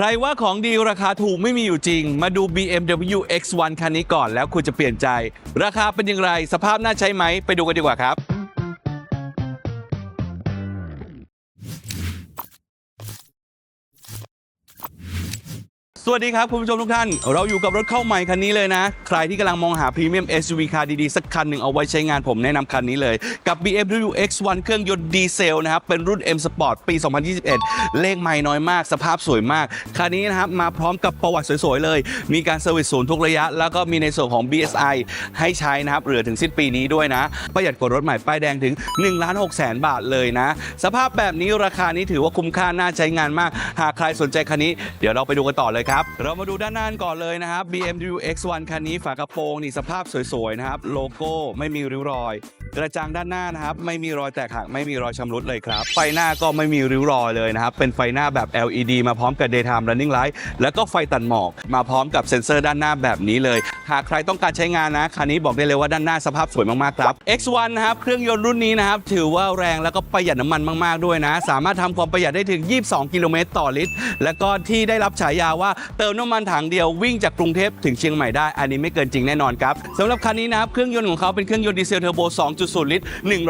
ใครว่าของดีราคาถูกไม่มีอยู่จริง มาดู BMW X1 คันนี้ก่อนแล้วคุณจะเปลี่ยนใจ ราคาเป็นอย่างไร สภาพน่าใช้ไหม ไปดูกันดีกว่าครับ วัสดีครับ คุณผู้ชมทุกท่าน เราอยู่กับรถเข้าใหม่คันนี้เลยนะ ใครที่กำลังมองหาพรีเมียม SUV คาร์ดีๆ สักคันหนึ่งเอาไว้ใช้งานผมแนะนำคันนี้เลย กับ BMW X1 เครื่องยนต์ดีเซลนะครับ เป็นรุ่น M Sport ปี 2021 เลขไม่น้อยมาก สภาพสวยมาก คันนี้นะครับมาพร้อมกับประวัติสวยๆเลย มีการเซอร์วิสศูนย์ทุกระยะ แล้วก็มีในส่วนของ BSI ให้ใช้นะครับเหลือถึงสิ้นปีนี้ด้วยนะ ประหยัดกว่ารถใหม่ป้ายแดงถึง1ล้าน6แสนบาทเลยนะ สภาพแบบนี้ราคานี้ถือว่าคุ้มค่าน่าใช้งานมาก หากใครสนใจคันนี้ เดี๋ยวเราไปดูกันต่อเลยครับเรามาดูด้านหน้าก่อนเลยนะครับ BMW X1 คันนี้ฝากระโปรงนี่สภาพสวยๆนะครับ โลโก้ไม่มีริ้วรอย กระจังด้านหน้านะครับ ไม่มีรอยแตกหักไม่มีรอยชำรุดเลยครับ ไฟหน้าก็ไม่มีริ้วรอยเลยนะครับ เป็นไฟหน้าแบบ LED มาพร้อมกับ daytime running light แล้วก็ไฟตัดหมอกมาพร้อมกับเซ็นเซอร์ด้านหน้าแบบนี้เลย หากใครต้องการใช้งานนะคันนี้บอกได้เลยว่าด้านหน้าสภาพสวยมากๆครับ X1 นะครับเครื่องยนต์รุ่นนี้นะครับถือว่าแรงแล้วก็ประหยัดน้ำมันมาก ๆด้วยนะ สามารถทำความประหยัดได้ถึง 22 กิโลเมตรต่อลิตร แล้วก็ที่ได้รับฉายาว่าเติมน้ำมันถังเดียววิ่งจากกรุงเทพถึงเชียงใหม่ได้ อันนี้ไม่เกินจริงแน่นอนครับสำหรับคันนี้นะครับเครื่องยนต์ของเขาเป็นเครื่องยนต์ดีเซลเทอร์โบ 2.0 ลิตร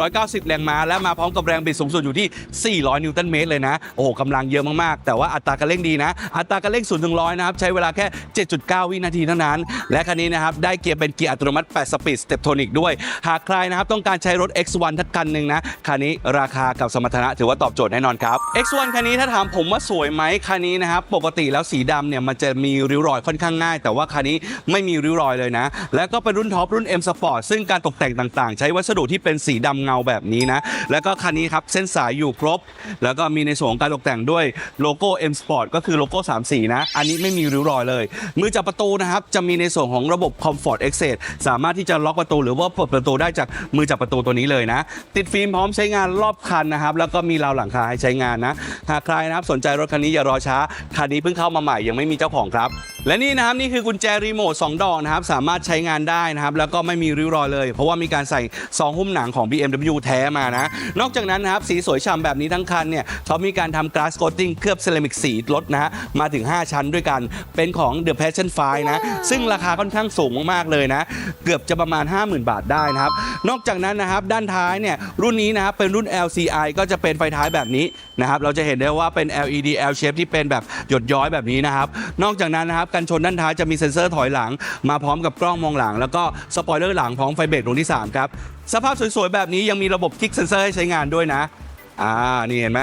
190 แรงม้า และมาพร้อมกับแรงบิดสูงสุดอยู่ที่ 400 นิวตันเมตรเลยนะ โอ้โหกำลังเยอะมากๆ แต่ว่าอัตราการเร่งดีนะ อัตราการเร่ง0ถึง100 นะครับ ใช้เวลาแค่ 7.9 วินาทีเท่านั้น และคันนี้นะครับ ได้เกียร์เป็นเกียร์อัตโนมัติ 8 สปีดสเตปโทนิกด้วย หากใครนะครับต้องการใช้รถ X1 ทักคันหนึ่งนะ คันนี้ราคากับสมรรถนะถือว่าตอบโจทย์แน่นอนครับ X1 คันนี้ถ้าถามผมว่าสวยไหมคันนี้นะครับปกติแล้วสีดำเนี่ยมันจะมีริ้วรอยค่อนข้างง่าย แต่ว่าคันนี้ไม่มีริ้วรอยเลยนะ แล้วก็เป็นรุ่นท็อปรุ่น M Sport ซึ่งการตกแต่งต่างๆ ใช้วัสดุที่เป็นสีดำเงาแบบนี้นะ แล้วก็คันนี้ครับเส้นสายอยู่ครบ แล้วก็มีในส่วนของการตกแต่งด้วยโลโก้ M Sport ก็คือโลโก้3สีนะ อันนี้ไม่มีริ้วรอยเลย มือจับประตูนะครับจะมีในส่วนของระบบ Comfort Access สามารถที่จะล็อกประตู หรือว่าเปิดประตูได้จากมือจับประตูตัวนี้เลยนะ ติดฟิล์มพร้อมใช้งานรอบคันนะครับแล้วก็มีราวหลังคาให้ใช้งานนะหากใครนะครับสนใจรถคันนี้อย่ารอช้าคันนี้เพิ่งเข้ามาใหม่ยังไม่มีเจ้าของครับ และนี่นะครับนี่คือกุญแจรีโมท2ดอกนะครับสามารถใช้งานได้นะครับแล้วก็ไม่มีริ้วรอยเลย เพราะว่ามีการใส่ซองหุ้มหนังของ BMW แท้มานะ นอกจากนั้นนะครับสีสวยฉ่ำแบบนี้ทั้งคันเนี่ยเขามีการทำ glass coating เคลือบเซรามิกสีรถนะฮะมาถึง 5 ชั้นด้วยกันเป็นของ The Passion 5นะซึ่งราคาค่อนข้างสูงมากๆเลยนะ เกือบจะประมาณ 50,000 บาทได้นะครับนอกจากนั้นนะครับด้านท้ายเนี่ยรุ่นนี้นะครับเป็นรุ่น LCI ก็จะเป็นไฟท้ายแบบนี้นะครับเราจะเห็นได้ว่าเป็น LED L shape ที่เป็นแบบหยดย้อยแบบนี้นะครับนอกจากนั้นนะครับกันชนด้านท้ายจะมีเซ็นเซอร์ถอยหลัง มาพร้อมกับกล้องมองหลัง แล้วก็สปอยเลอร์หลังพร้อมไฟเบรกดวงที่ 3 ครับ สภาพสวยๆ แบบนี้ยังมีระบบคลิกเซ็นเซอร์ให้ใช้งานด้วยนะ อ่า นี่เห็นไหม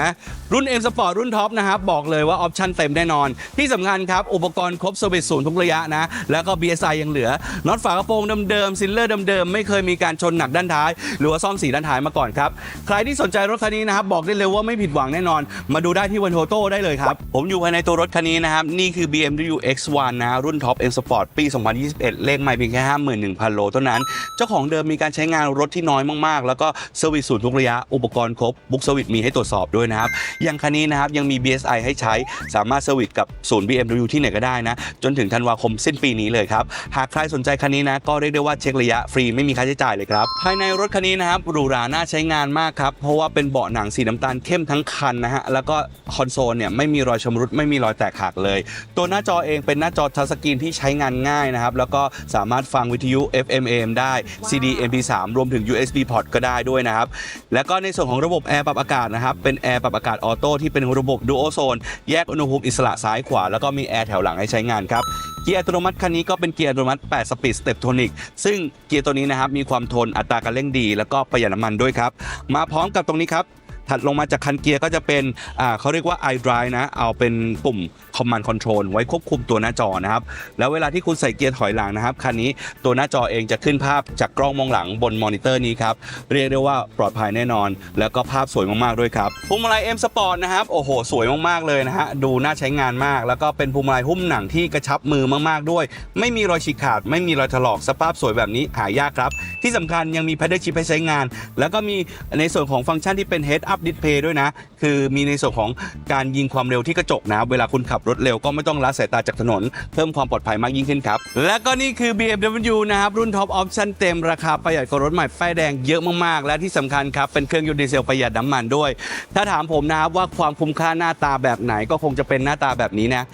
รุ่น M Sport รุ่นท็อปนะครับ บอกเลยว่าออปชั่นเต็มแน่นอน ที่สำคัญครับ อุปกรณ์ครบเซอร์วิสศูนย์ทุกระยะนะ แล้วก็ BSI ยังเหลือน็อตฝากระโปรงเดิมๆซิลเลอร์เดิมๆ ไม่เคยมีการชนหนักด้านท้าย หรือว่าซ่อมสีด้านท้ายมาก่อนครับ ใครที่สนใจรถคันนี้นะครับ บอกได้เลยว่าไม่ผิดหวังแน่นอน มาดูได้ที่วันโทโต้ได้เลยครับ ผมอยู่ภายในตัวรถคันนี้นะครับนี่คือ BMW X1 นะรุ่นท็อป M Sport ปี 2021 เลขไม่เพียงแค่51,000โลเท่านั้น เจ้าของเดิมมีการใช้งานรถที่น้อยมากๆ แล้วก็เซอร์วิสศูนย์ทุกระยะอุปกรณ์ครบบุ๊กเซอร์วิสมีให้ตรวจสอบด้วยนะครับอย่างคันนี้นะครับยังมี BSI ให้ใช้สามารถเซอร์วิสกับศูนย์ BMW ที่ไหนก็ได้นะ จนถึงธันวาคมสิ้นปีนี้เลยครับ หากใครสนใจคันนี้นะ ก็เรียกได้ว่าเช็คระยะฟรีไม่มีค่าใช้จ่ายเลยครับ ภายในรถคันนี้นะครับหรูหราน่าใช้งานมากครับ เพราะว่าเป็นเบาะหนังสีน้ำตาลเข้มทั้งคันนะฮะแล้วก็คอนโซลเนี่ยไม่มีรอยชำรุดไม่มีรอยแตกหักเลย ตัวหน้าจอเองเป็นหน้าจอทัชสกรีนที่ใช้งานง่ายนะครับแล้วก็สามารถฟังวิทยุ FM AM ได้ CD MP3 รวมถึง USB port ก็ได้ด้วยนะครับแล้วก็ในส่วนของระบบแอร์ปรับอากาศนะครับ เป็นแอร์ปรับอากาศออโต้ที่เป็นระบบดูโอโซน แยกอุณหภูมิอิสระซ้ายขวา แล้วก็มีแอร์แถวหลังให้ใช้งานครับ เกียร์อัตโนมัติคันนี้ก็เป็นเกียร์อัตโนมัติ 8 สปีดสเตปโทนิกซึ่งเกียร์ตัวนี้นะครับมีความทนอัตราการเร่งดี แล้วก็ประหยัดน้ำมันด้วยครับมาพร้อมกับตรงนี้ครับ ถัดลงมาจากคันเกียร์ก็จะเป็นอ่าเขาเรียกว่า iDrive นะ เอาเป็นปุ่ม Command Control ไว้ควบคุมตัวหน้าจอนะครับ แล้วเวลาที่คุณใส่เกียร์ถอยหลังนะครับ คันนี้ตัวหน้าจอเองจะขึ้นภาพจากกล้องมองหลังบนมอนิเตอร์นี้ครับ เรียกได้ว่าปลอดภัยแน่นอน แล้วก็ภาพสวยมากๆด้วยครับพวงมาลัย M Sport นะครับ โอ้โห สวยมากๆเลยนะฮะ ดูน่าใช้งานมาก แล้วก็เป็นพวงมาลัยหุ้มหนังที่กระชับมือมากๆด้วย ไม่มีรอยฉีกขาด ไม่มีรอยถลอก สภาพสวยแบบนี้หายากครับ ที่สำคัญยังมี Paddle Shift ให้ใช้งาน แล้วก็มีในส่วนของฟังก์ชันที่เป็น Head Up ดิสเพย์ด้วยนะ คือมีในส่วนของการยิงความเร็วที่กระจกนะ เวลาคุณขับรถเร็วก็ไม่ต้องละสายตาจากถนน เพิ่มความปลอดภัยมากยิ่งขึ้นครับ และก็นี่คือ BMW นะครับ รุ่นท็อปออปชั่นเต็มราคาประหยัดกว่ารถใหม่ป้ายแดงเยอะมากๆ และที่สำคัญครับ เป็นเครื่องยนต์ดีเซลประหยัดน้ำมันด้วย ถ้าถามผมนะครับว่าความคุ้มค่าหน้าตาแบบไหนก็คงจะเป็นหน้าตาแบบนี้นะ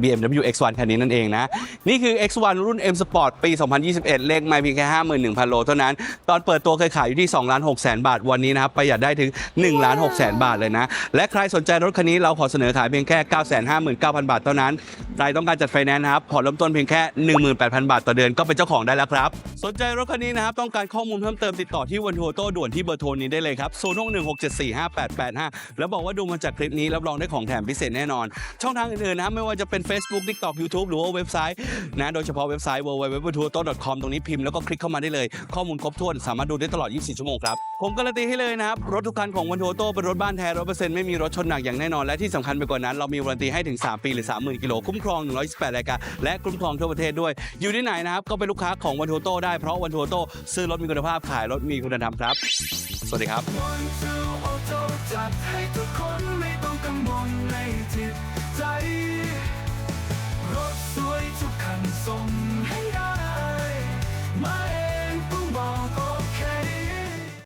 BMW X1 คันนี้นั่นเองนะ นี่คือ X1 รุ่น M Sport ปี 2021 เลขไม่เพียงแค่ 51,000 โลเท่านั้น ตอนเปิดตัวเคยขายอยู่ที่2ล้าน6แสนบาท วันนี้นะครับประหยัดได้ถึง1ล้าน6แสนบาทเลยนะ และใครสนใจรถคันนี้เราขอเสนอขายเพียงแค่ 959,000 บาทเท่านั้นใครต้องการจัดไฟแนนซ์นะครับผ่อนเริ่มต้นเพียงแค่ 18,000 บาทต่อเดือนก็เป็นเจ้าของได้แล้วครับ สนใจรถคันนี้นะครับต้องการข้อมูลเพิ่มเติมติดต่อที่วันทัวโต้ด่วนที่เบอร์โทรนี้ได้เลยครับ0616745885 แล้วบอกว่าดูมาจากคลิปนี้รับรองได้ของแถมพิเศษแน่นอน ช่องทางอื่นๆนะไม่ว่าจะเป็น Facebook TikTok YouTube หรือว่าเว็บไซต์นะโดยเฉพาะเว็บไซต์ www.tourauto.com ตรงนี้พิมพ์แล้วก็คลิกเข้ามาได้เลย ข้อมูลครบถ้วนสามารถดูได้ตลอด 24 ชั่วโมงครับ ผมการันตีให้เลยนะครับ รถทุกคันของวันทัวโต้เป็นรถบ้านแท้ร้อยเปอร์เซ็นต์ไม่มีรถชนหนักอย่างแน่นอน และที่สำคัญไปกว่านั้น เรามีวารันตีให้ถึง 3 ปีหรือ 30,000 กิโลคุ้มครอง 128 รายการและคุ้มครองทั่วประเทศด้วย อยู่ที่ไหนนะครับก็เป็นลูกค้าของวันทัวโต้ได้เพราะวันทัวโต้ซื้อรถมีคุณภาพขายรถมีคุณธรรมครับ สวัสดีครับ